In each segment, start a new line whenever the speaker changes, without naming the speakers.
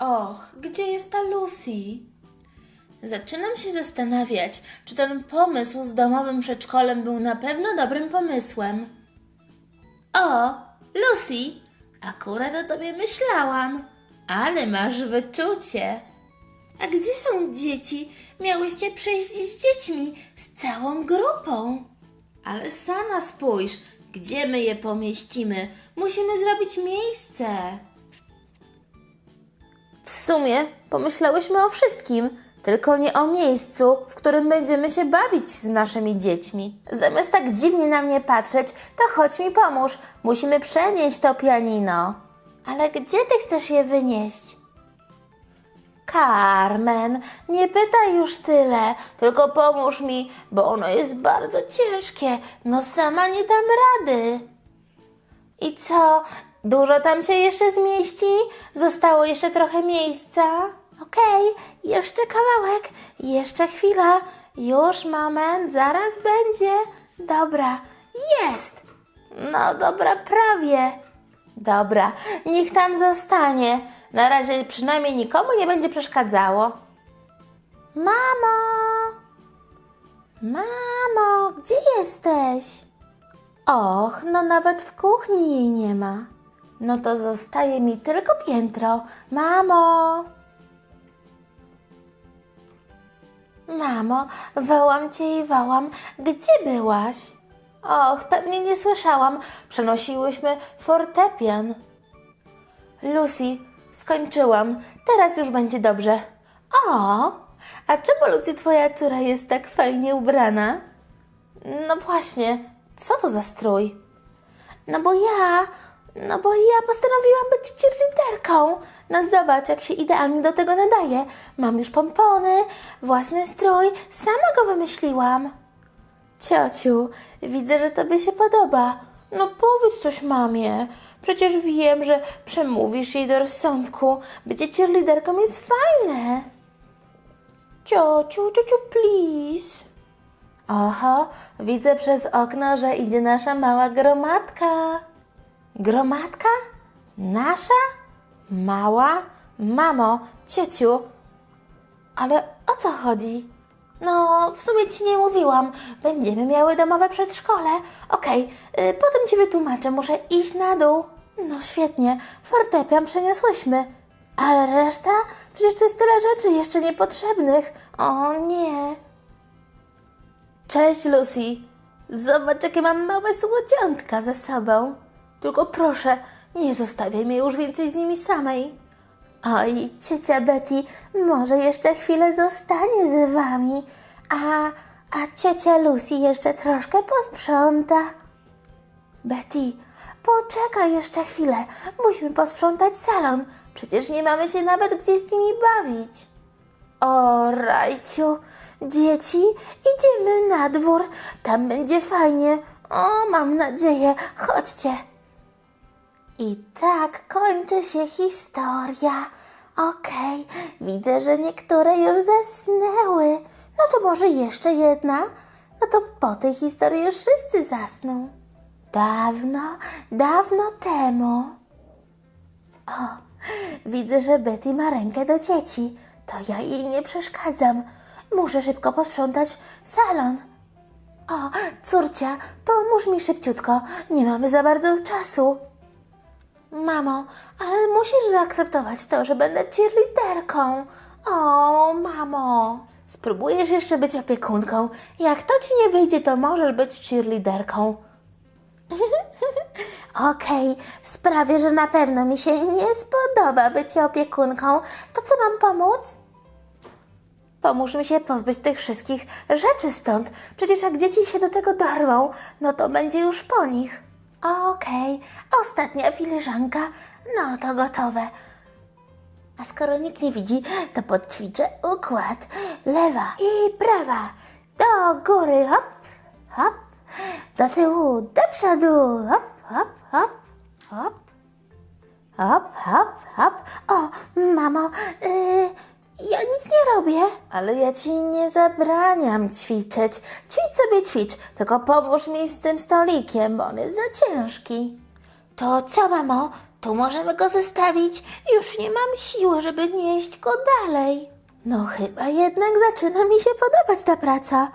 Och, gdzie jest ta Lucy? Zaczynam się zastanawiać, czy ten pomysł z domowym przedszkolem był na pewno dobrym pomysłem. O, Lucy, akurat o tobie myślałam, ale masz wyczucie. A gdzie są dzieci? Miałyście przyjść z dziećmi, z całą grupą. Ale sama spójrz, gdzie my je pomieścimy. Musimy zrobić miejsce. W sumie pomyślałyśmy o wszystkim, tylko nie o miejscu, w którym będziemy się bawić z naszymi dziećmi. Zamiast tak dziwnie na mnie patrzeć, to chodź mi pomóż. Musimy przenieść to pianino. Ale gdzie ty chcesz je wynieść? Carmen, nie pytaj już tyle, tylko pomóż mi, bo ono jest bardzo ciężkie. No sama nie dam rady. I co? Dużo tam się jeszcze zmieści? Zostało jeszcze trochę miejsca? Okej, jeszcze kawałek, jeszcze chwila. Już moment, zaraz będzie. Dobra, jest. No dobra, prawie. Dobra, niech tam zostanie. Na razie przynajmniej nikomu nie będzie przeszkadzało. Mamo! Mamo, gdzie jesteś? Och, no nawet w kuchni jej nie ma. No to zostaje mi tylko piętro. Mamo! Mamo, wołam cię i wołam. Gdzie byłaś? Och, pewnie nie słyszałam. Przenosiłyśmy fortepian. Lucy, skończyłam. Teraz już będzie dobrze. O, a czemu Lucy twoja córa jest tak fajnie ubrana? No właśnie, co to za strój? No bo ja, no bo ja postanowiłam być cheerleaderką. No zobacz, jak się idealnie do tego nadaje. Mam już pompony, własny strój, sama go wymyśliłam. Ciociu, widzę, że tobie się podoba. No powiedz coś mamie. Przecież wiem, że przemówisz jej do rozsądku. Bycie cheerleaderką jest fajne. Ciociu, ciociu, please. Oho, widzę przez okno, że idzie nasza mała gromadka. Gromadka? Nasza? Mała? Mamo, ciociu, ale o co chodzi? No, w sumie ci nie mówiłam. Będziemy miały domowe przedszkole. Okej, y, potem ci wytłumaczę. Muszę iść na dół. No świetnie, fortepian przeniosłyśmy. Ale reszta? Przecież tu jest tyle rzeczy jeszcze niepotrzebnych. O nie. Cześć, Lucy. Zobacz, jakie mam małe słodziątka ze sobą. Tylko proszę, nie zostawiaj mnie już więcej z nimi samej. Oj, ciocia Betty, może jeszcze chwilę zostanie z wami, a, a ciocia Lucy jeszcze troszkę posprząta. Betty, poczekaj jeszcze chwilę, musimy posprzątać salon, przecież nie mamy się nawet gdzie z nimi bawić. O, Rajciu, dzieci, idziemy na dwór, tam będzie fajnie. O, mam nadzieję, chodźcie. I tak kończy się historia. Okej, widzę, że niektóre już zasnęły. No to może jeszcze jedna? No to po tej historii już wszyscy zasną. Dawno, dawno temu. O, widzę, że Betty ma rękę do dzieci. To ja jej nie przeszkadzam. Muszę szybko posprzątać salon. O, córcia, pomóż mi szybciutko. Nie mamy za bardzo czasu. Mamo, ale musisz zaakceptować to, że będę cheerleaderką. O, mamo. Spróbujesz jeszcze być opiekunką. Jak to ci nie wyjdzie, to możesz być cheerleaderką. Okej, sprawię, że na pewno mi się nie spodoba być opiekunką. To co mam pomóc? Pomóż mi się pozbyć tych wszystkich rzeczy stąd. Przecież jak dzieci się do tego dorwą, no to będzie już po nich. Okej, ostatnia filiżanka. No to gotowe. A skoro nikt nie widzi, to podćwiczę układ. Lewa i prawa. Do góry, hop, hop. Do tyłu, do przodu, hop, hop, hop, hop. Hop, hop, hop. O, mamo, yy, ja nic nie robię. Ale ja ci nie zabraniam ćwiczyć. Ćwicz sobie ćwicz, tylko pomóż mi z tym stolikiem, bo on jest za ciężki. To co, mamo? tu możemy go zostawić. Już nie mam siły, żeby nieść go dalej. No chyba jednak zaczyna mi się podobać ta praca.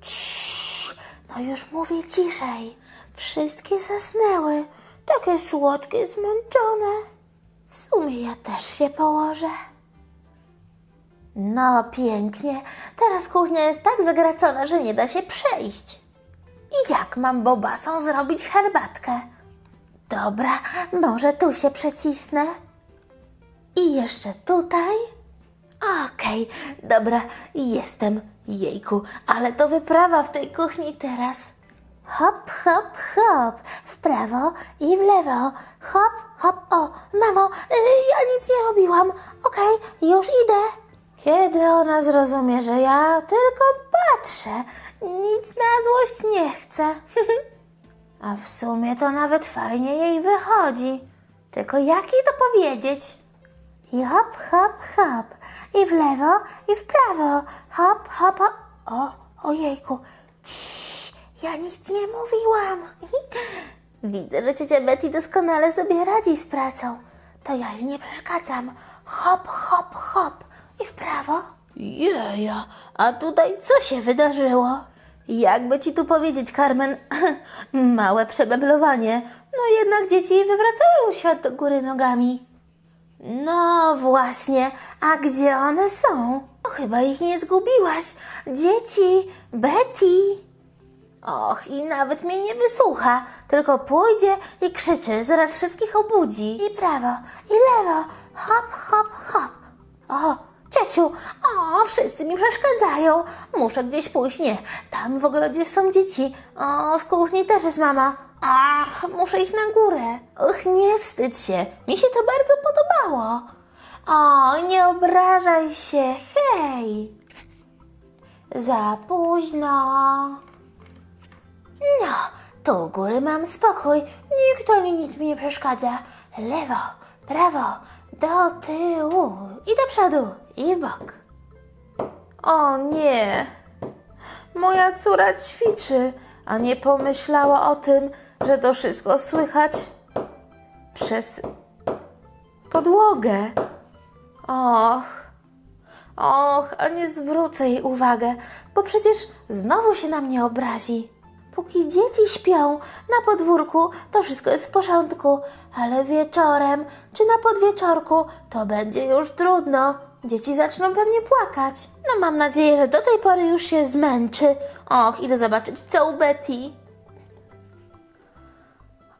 Ciii, no już mówię ciszej. Wszystkie zasnęły. Takie słodkie, zmęczone. W sumie ja też się położę. No pięknie. Teraz kuchnia jest tak zagracona, że nie da się przejść. I jak mam bobasom zrobić herbatkę? Dobra, może tu się przecisnę. I jeszcze tutaj. Okej, dobra, jestem. Jejku, ale to wyprawa w tej kuchni teraz. Hop, hop, hop, w prawo i w lewo. Hop, hop, o, mamo, y, ja nic nie robiłam. Okej, już idę. Kiedy ona zrozumie, że ja tylko patrzę, nic na złość nie chcę. A w sumie to nawet fajnie jej wychodzi. Tylko jak jej to powiedzieć? I hop, hop, hop. I w lewo, i w prawo. Hop, hop, hop. O, ojejku. Ciii, ja nic nie mówiłam. Widzę, że ciocia Betty doskonale sobie radzi z pracą. To ja jej nie przeszkadzam. Hop, hop, hop. Prawo. Jeja, a tutaj co się wydarzyło? Jakby ci tu powiedzieć, Carmen, małe przemeblowanie. No jednak dzieci wywracają świat do góry nogami. No właśnie, a gdzie one są? O, chyba ich nie zgubiłaś. Dzieci, Betty. Och, i nawet mnie nie wysłucha, tylko pójdzie i krzyczy, zaraz wszystkich obudzi. I prawo, i lewo, hop, hop, hop. O, ciociu, o, wszyscy mi przeszkadzają. Muszę gdzieś pójść, nie, tam w ogrodzie są dzieci. O, w kuchni też jest mama. Ach, muszę iść na górę. Och, nie wstydź się, mi się to bardzo podobało. O, nie obrażaj się, hej. Za późno. No, tu u góry mam spokój. Nikt ani nic mi nie przeszkadza. Lewo, prawo, do tyłu i do przodu i w bok. O nie! Moja córa ćwiczy, a nie pomyślała o tym, że to wszystko słychać przez podłogę. Och, och, a nie zwrócę jej uwagę, bo przecież znowu się na mnie obrazi. Póki dzieci śpią na podwórku, to wszystko jest w porządku, ale wieczorem czy na podwieczorku to będzie już trudno. Dzieci zaczną pewnie płakać. No mam nadzieję, że do tej pory już się zmęczy. Och, idę zobaczyć co u Betty.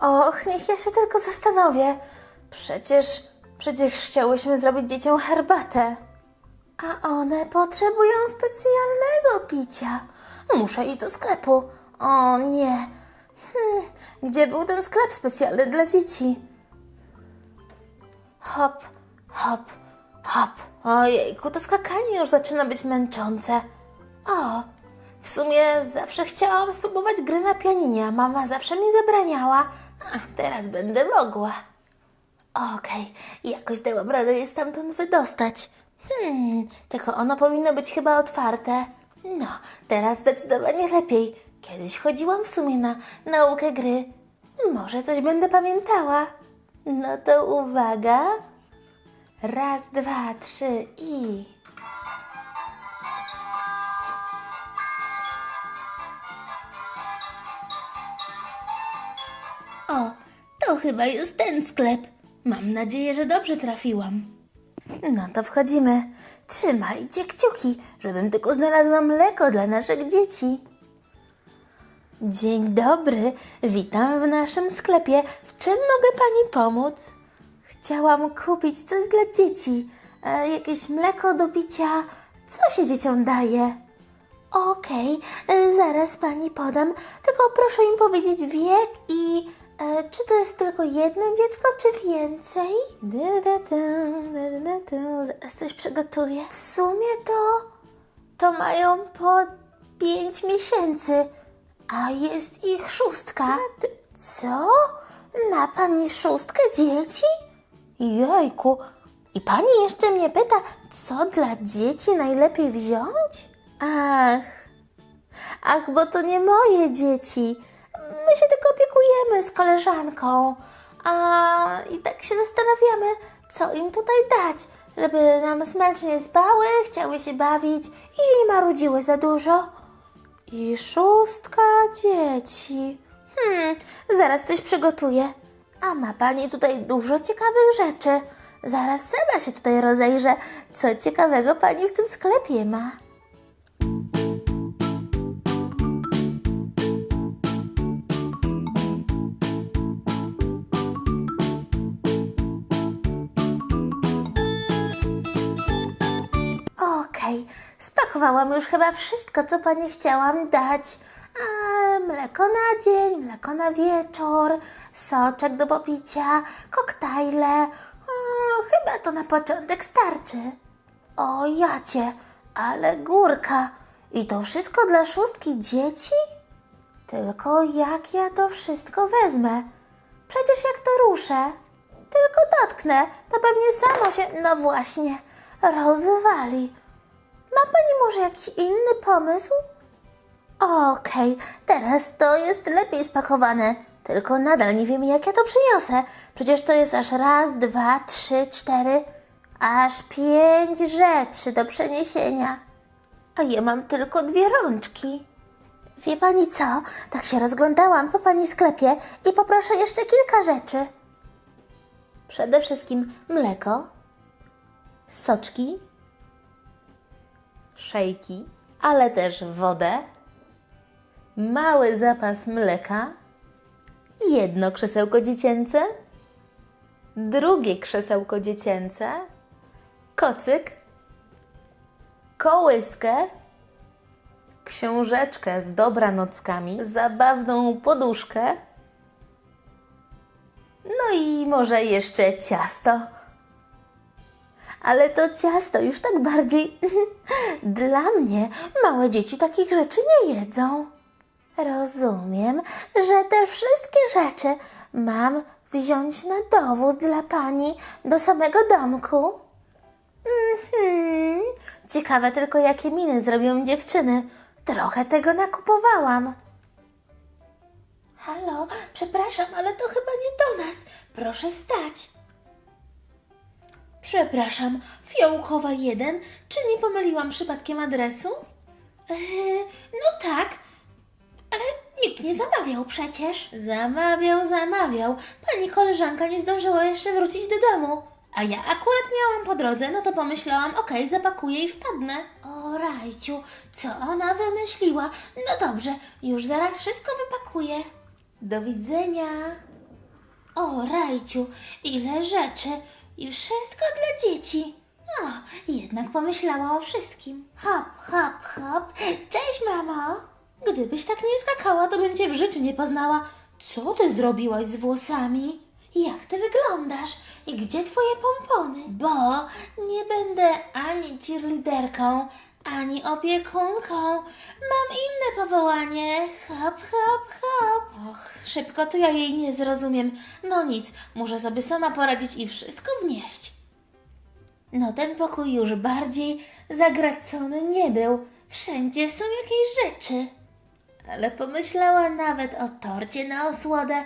Och, niech ja się tylko zastanowię. Przecież, przecież chciałyśmy zrobić dzieciom herbatę. A one potrzebują specjalnego picia. Muszę iść do sklepu. O nie. Hmm, gdzie był ten sklep specjalny dla dzieci? Hop, hop, hop. Ojejku, to skakanie już zaczyna być męczące. O, w sumie zawsze chciałam spróbować gry na pianinie, a mama zawsze mi zabraniała. A, teraz będę mogła. Okej, jakoś dałam radę je stamtąd wydostać. Hmm, tylko ono powinno być chyba otwarte. No, teraz zdecydowanie lepiej. Kiedyś chodziłam w sumie na naukę gry. Może coś będę pamiętała. No to uwaga. Raz, dwa, trzy i... O, to chyba jest ten sklep. Mam nadzieję, że dobrze trafiłam. No to wchodzimy. Trzymajcie kciuki, żebym tylko znalazła mleko dla naszych dzieci. Dzień dobry, witam w naszym sklepie. W czym mogę pani pomóc? Chciałam kupić coś dla dzieci. E, jakieś mleko do picia. Co się dzieciom daje? Okej, e, zaraz pani podam. Tylko proszę mi powiedzieć wiek i e, czy to jest tylko jedno dziecko, czy więcej? Zaraz coś przygotuję. W sumie to to mają po pięć miesięcy, a jest ich szóstka. Co? Ma pani szóstkę dzieci? Jejku, i pani jeszcze mnie pyta, co dla dzieci najlepiej wziąć? Ach, ach, bo to nie moje dzieci. My się tylko opiekujemy z koleżanką. A i tak się zastanawiamy, co im tutaj dać, żeby nam smacznie spały, chciały się bawić i nie marudziły za dużo. I szóstka dzieci. Hmm, zaraz coś przygotuję. A ma pani tutaj dużo ciekawych rzeczy. Zaraz sama się tutaj rozejrzę, co ciekawego pani w tym sklepie ma. Spakowałam już chyba wszystko, co pani chciałam dać. A, mleko na dzień, mleko na wieczór, soczek do popicia, koktajle. Mm, chyba to na początek starczy. O jacie, ale górka. I to wszystko dla szóstki dzieci? Tylko jak ja to wszystko wezmę? Przecież jak to ruszę, tylko dotknę, to pewnie samo się, no właśnie, rozwali. Pani może jakiś inny pomysł? Okej, teraz to jest lepiej spakowane. Tylko nadal nie wiem, jak ja to przyniosę. Przecież to jest aż raz, dwa, trzy, cztery, aż pięć rzeczy do przeniesienia. A ja mam tylko dwie rączki. Wie pani co? Tak się rozglądałam po pani sklepie i poproszę jeszcze kilka rzeczy. Przede wszystkim mleko, soczki, szejki, ale też wodę, mały zapas mleka, jedno krzesełko dziecięce, drugie krzesełko dziecięce, kocyk, kołyskę, książeczkę z dobranockami, zabawną poduszkę, no i może jeszcze ciasto. Ale to ciasto już tak bardziej dla mnie. Małe dzieci takich rzeczy nie jedzą. Rozumiem, że te wszystkie rzeczy mam wziąć na dowóz dla pani do samego domku. Mhm. Ciekawe tylko, jakie miny zrobią dziewczyny. Trochę tego nakupowałam. Halo, przepraszam, ale to chyba nie do nas. Proszę stać. Przepraszam, Fiołkowa 1, czy nie pomyliłam przypadkiem adresu? Eee, no tak, ale nikt nie zamawiał przecież. Zamawiał, zamawiał. Pani koleżanka nie zdążyła jeszcze wrócić do domu. A ja akurat miałam po drodze, no to pomyślałam, okej, zapakuję i wpadnę. O, Rajciu, co ona wymyśliła? No dobrze, już zaraz wszystko wypakuję. Do widzenia. O, Rajciu, ile rzeczy i wszystko dla dzieci. O, jednak pomyślała o wszystkim. Hop, hop, hop. Cześć, mamo. Gdybyś tak nie skakała, to bym cię w życiu nie poznała. Co ty zrobiłaś z włosami? Jak ty wyglądasz? I gdzie twoje pompony? Bo nie będę ani cheerleaderką, ani opiekunką. Mam inne powołanie. Hop, hop, hop. Och, szybko to ja jej nie zrozumiem. No nic, muszę sobie sama poradzić i wszystko wnieść. No ten pokój już bardziej zagracony nie był. Wszędzie są jakieś rzeczy. Ale pomyślała nawet o torcie na osłodę.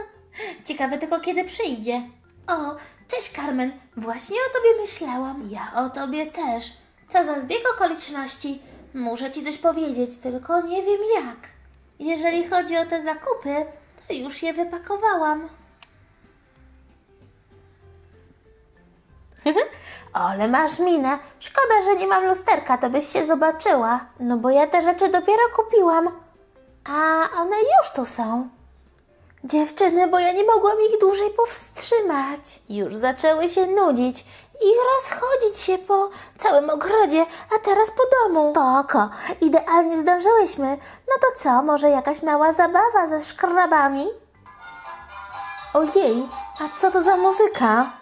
Ciekawe tylko kiedy przyjdzie. O, cześć Carmen, właśnie o tobie myślałam. Ja o tobie też. Co za zbieg okoliczności. Muszę ci coś powiedzieć, tylko nie wiem jak. Jeżeli chodzi o te zakupy, to już je wypakowałam. Ale masz minę. Szkoda, że nie mam lusterka, to byś się zobaczyła. No bo ja te rzeczy dopiero kupiłam. A one już tu są. Dziewczyny, bo ja nie mogłam ich dłużej powstrzymać. Już zaczęły się nudzić i rozchodzić się po całym ogrodzie, a teraz po domu. Spoko, idealnie zdążyłyśmy. No to co, może jakaś mała zabawa ze szkrabami? Ojej, a co to za muzyka?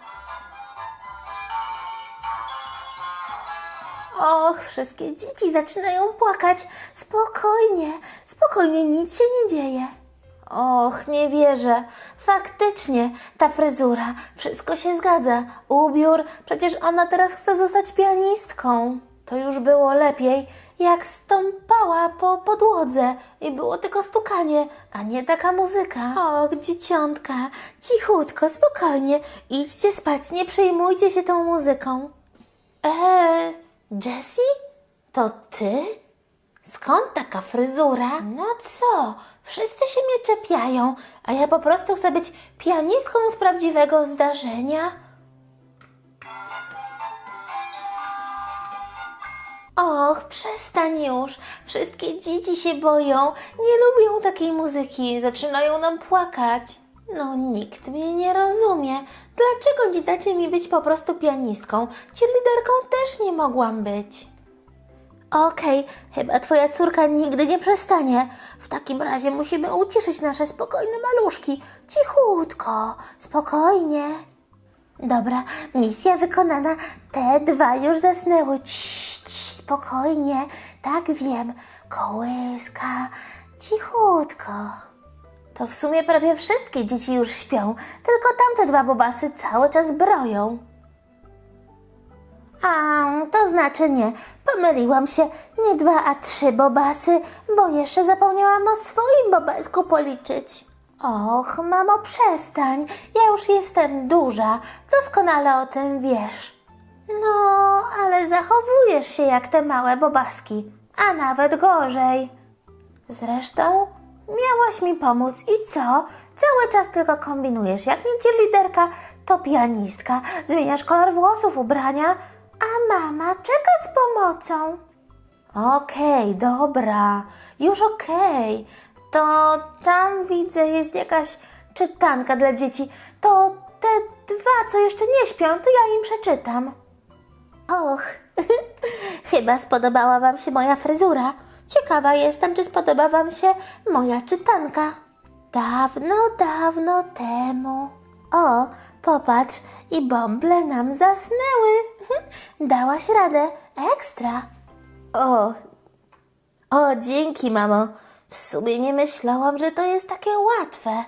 Och, wszystkie dzieci zaczynają płakać. Spokojnie, spokojnie, nic się nie dzieje. Och, nie wierzę. Faktycznie, ta fryzura, wszystko się zgadza. Ubiór, przecież ona teraz chce zostać pianistką. To już było lepiej, jak stąpała po podłodze i było tylko stukanie, a nie taka muzyka. Och, dzieciątka, cichutko, spokojnie, idźcie spać, nie przejmujcie się tą muzyką. Eee, Jessie? To ty? Skąd taka fryzura? No co? Wszyscy się mnie czepiają, a ja po prostu chcę być pianistką z prawdziwego zdarzenia. Och, przestań już. Wszystkie dzieci się boją, nie lubią takiej muzyki, zaczynają nam płakać. No, nikt mnie nie rozumie. Dlaczego nie dacie mi być po prostu pianistką? Liderką też nie mogłam być. Okej, chyba twoja córka nigdy nie przestanie. W takim razie musimy ucieszyć nasze spokojne maluszki. Cichutko, spokojnie. Dobra, misja wykonana. Te dwa już zasnęły. Cii, cii, spokojnie. Tak wiem. Kołyska. Cichutko. To w sumie prawie wszystkie dzieci już śpią, tylko tamte dwa bobasy cały czas broją. A, to znaczy nie. Pomyliłam się. Nie dwa, a trzy bobasy, bo jeszcze zapomniałam o swoim bobasku policzyć. Och, mamo, przestań. Ja już jestem duża. Doskonale o tym wiesz. No, ale zachowujesz się jak te małe bobaski, a nawet gorzej. Zresztą miałaś mi pomóc i co? Cały czas tylko kombinujesz. Jak nie liderka, to pianistka. Zmieniasz kolor włosów, ubrania, a mama czeka z pomocą. Okej, dobra, już okej. To tam widzę jest jakaś czytanka dla dzieci. To te dwa, co jeszcze nie śpią, to ja im przeczytam. Och, chyba spodobała Wam się moja fryzura. Ciekawa jestem, czy spodoba Wam się moja czytanka. Dawno, dawno temu. O, popatrz, i bąble nam zasnęły. Dałaś radę, ekstra. O, o, dzięki, mamo. W sumie nie myślałam, że to jest takie łatwe.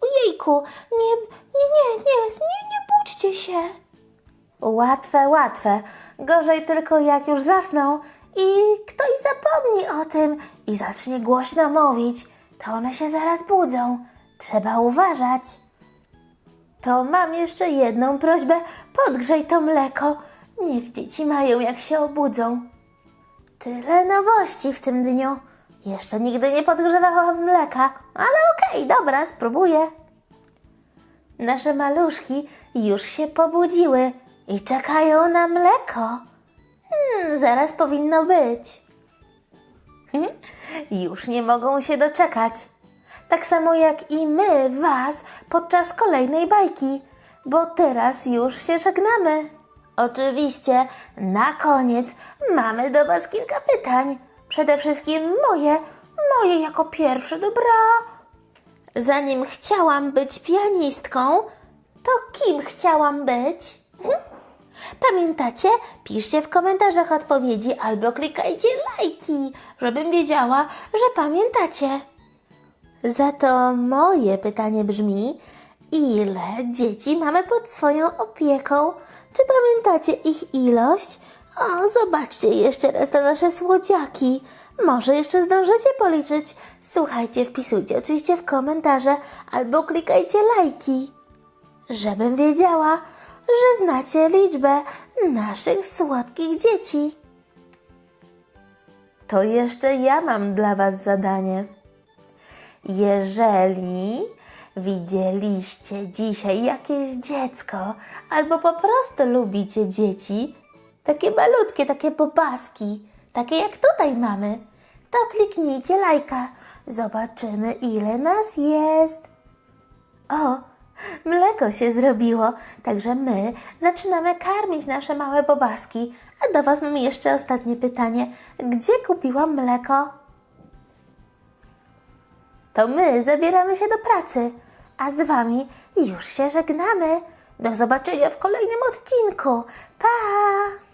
Ojejku, nie, nie, nie, nie, nie, nie budźcie się. Łatwe, łatwe. Gorzej tylko jak już zasną i ktoś zapomni o tym i zacznie głośno mówić, to one się zaraz budzą. Trzeba uważać. To mam jeszcze jedną prośbę. Podgrzej to mleko. Niech dzieci mają jak się obudzą. Tyle nowości w tym dniu. Jeszcze nigdy nie podgrzewałam mleka, ale okej, dobra, spróbuję. Nasze maluszki już się pobudziły i czekają na mleko. Hmm, zaraz powinno być. Już nie mogą się doczekać. Tak samo jak i my Was podczas kolejnej bajki, bo teraz już się żegnamy. Oczywiście, na koniec mamy do Was kilka pytań. Przede wszystkim moje, moje jako pierwsze, dobra? Zanim chciałam być pianistką, to kim chciałam być? Hm? Pamiętacie? Piszcie w komentarzach odpowiedzi albo klikajcie lajki, żebym wiedziała, że pamiętacie. Za to moje pytanie brzmi: ile dzieci mamy pod swoją opieką? Czy pamiętacie ich ilość? O, zobaczcie jeszcze raz na nasze słodziaki. Może jeszcze zdążycie policzyć. Słuchajcie, wpisujcie oczywiście w komentarze albo klikajcie lajki, żebym wiedziała, że znacie liczbę naszych słodkich dzieci. To jeszcze ja mam dla Was zadanie. Jeżeli widzieliście dzisiaj jakieś dziecko, albo po prostu lubicie dzieci, takie malutkie, takie bobaski, takie jak tutaj mamy, to kliknijcie lajka. Zobaczymy, ile nas jest. O, mleko się zrobiło, także my zaczynamy karmić nasze małe bobaski. A do Was mam jeszcze ostatnie pytanie. Gdzie kupiłam mleko? To my zabieramy się do pracy, a z Wami już się żegnamy. Do zobaczenia w kolejnym odcinku. Pa!